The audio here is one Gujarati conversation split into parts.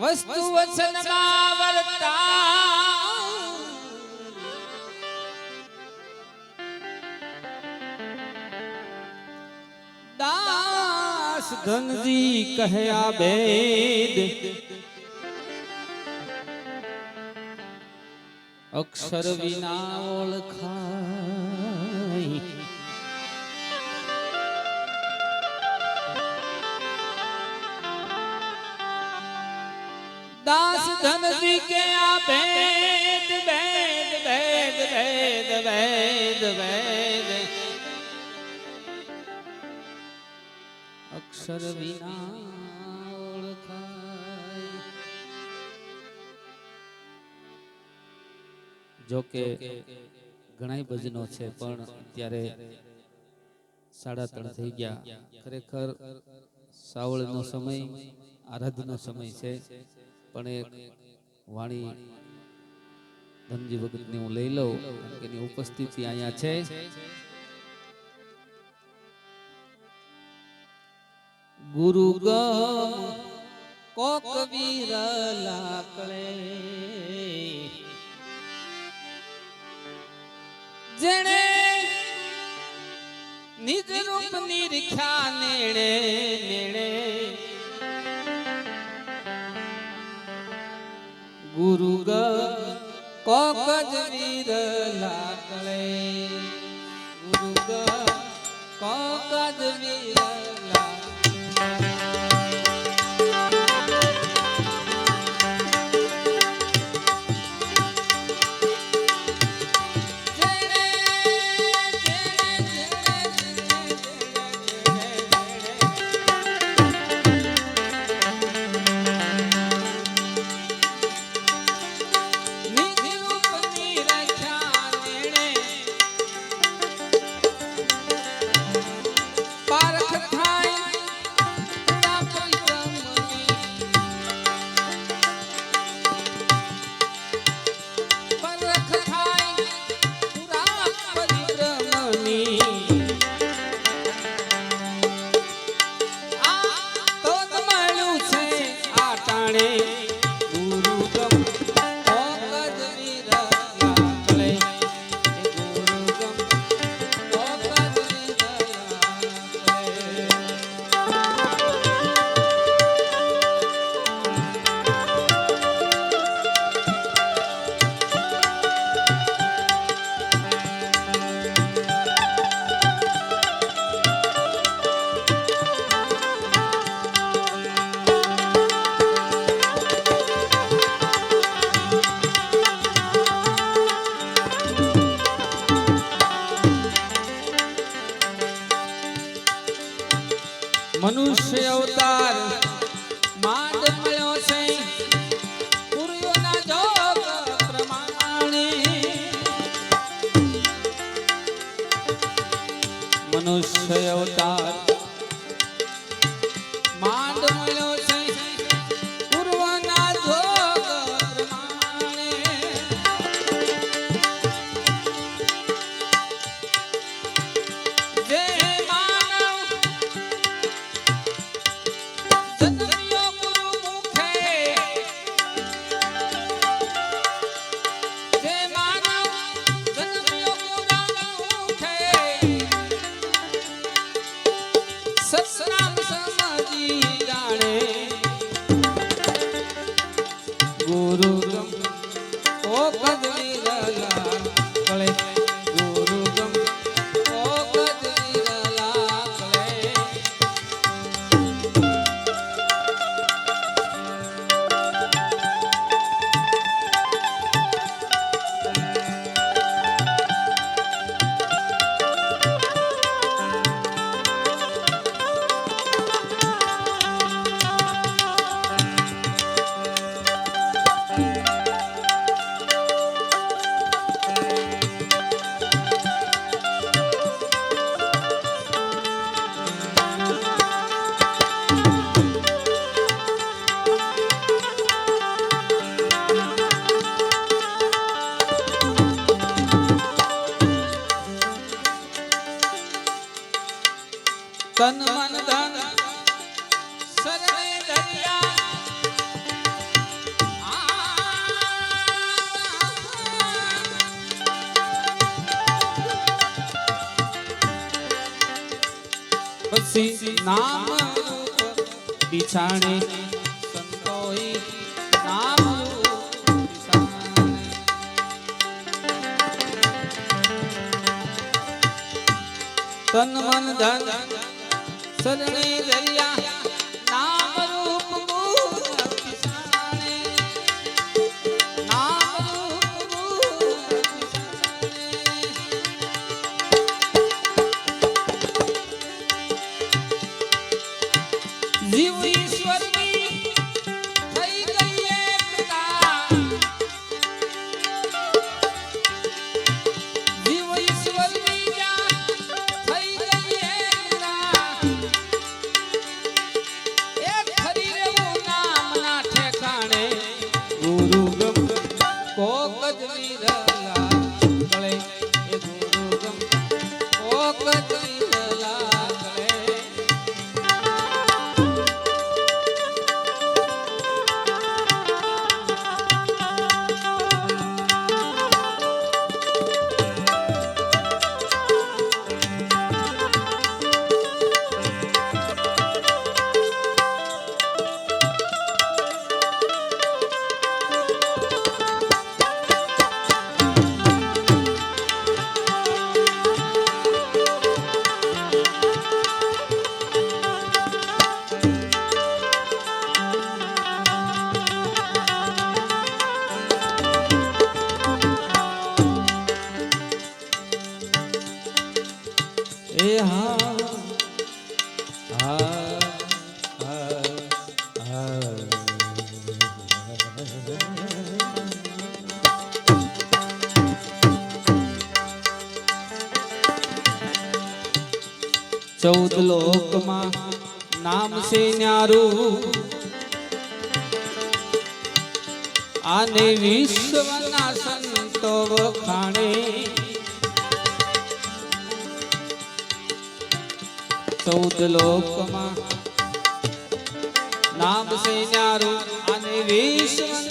વસ્તુ વચનમાં વર્તા દાસ ધનજી કહ્યા બેદ અક્ષર વિના ઓળખાય દાસ ધનજી કે આ ભેદ ભેદ ભેદ ભેદ ભેદ ભેદ. અક્ષર વિના જો કે ઘણા ભજનો છે, પણ અત્યારે સાડા ત્રણ થઈ ગયા. ખરેખર સાવળનો સમય, આરાધનો સમય છે. પણ એક વાણી ધનજી ભગતની હું લઈ લઉં એની ઉપસ્થિતિ અહીંયા છે. ગુરુ ગમ કોક જેણે નિજ રૂપ નિરખ્યા નેણે નેણે ગુરુ ગ કોક જ વીર લાકળે. ગુરુ ગ કોક જ मनुष्य अवतार સી નામ બિછાણે સંતોઈ નામ તન મન ધન શરણે રહ્યા মোহাম্মদ આને વિશ્વના સંતો વખાણે ચૌદ લોકમાં નામ છે ન્યારું આને વિશ્વ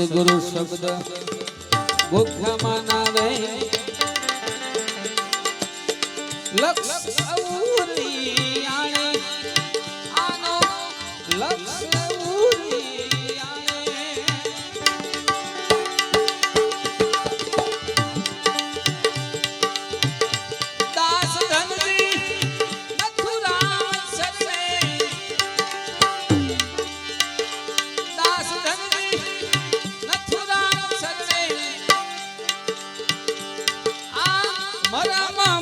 સદગુરુ શબ્દ. ભૂખામાં ના લક્ષ મરામાં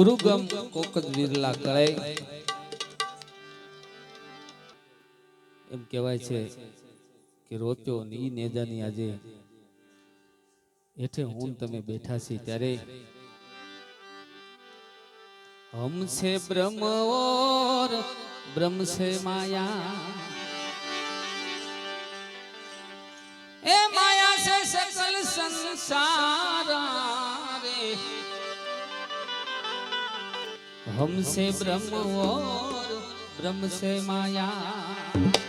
ગુરુગમ કોક વિરલા કળે. એમ કહેવાય છે કે રોચો ની નેજાની આજે હેઠે હું તમે બેઠા છીએ ત્યારે હમસે બ્રહ્મ ઓર બ્રહ્મ છે માયા. એ માયા છે સકલ સંસાર. હમસે બ્રહ્મ બ્રહ્મ સે માયા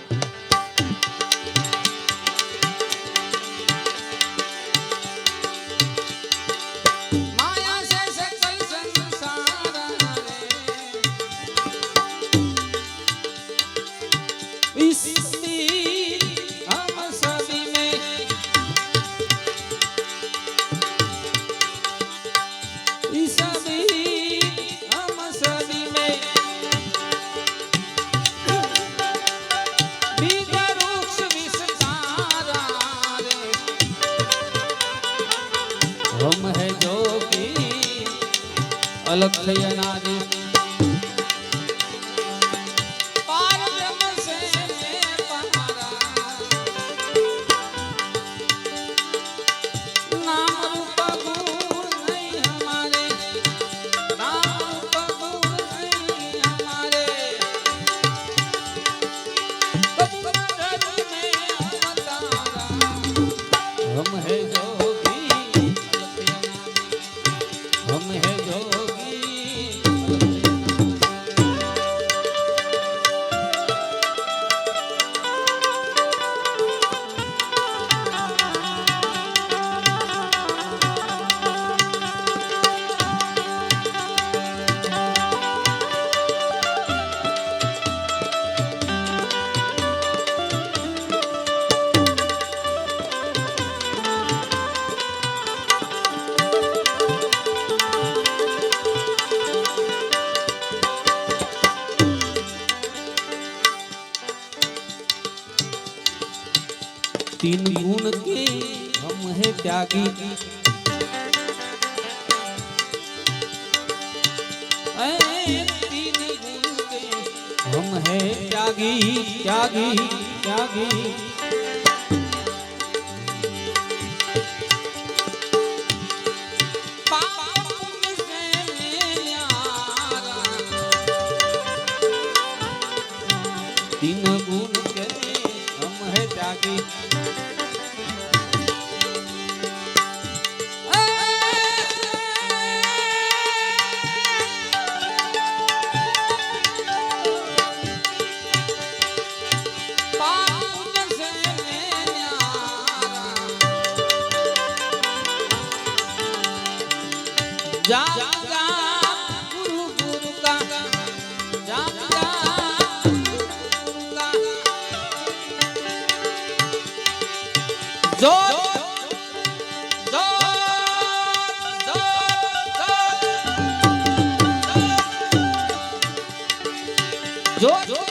तीन गुण के हम है त्यागी ऐ तीन गुण के हम है त्यागी त्यागी त्यागी जो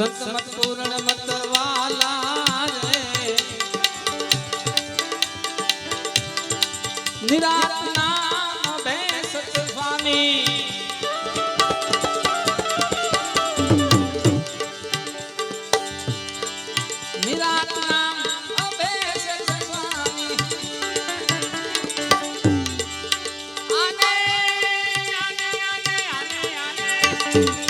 સંત મત પૂર્ણ મત વાલા રે. નિરાત નામ બેસત સ્વામી. નિરાત નામ બેસત સ્વામી. આને આને આને આને આને.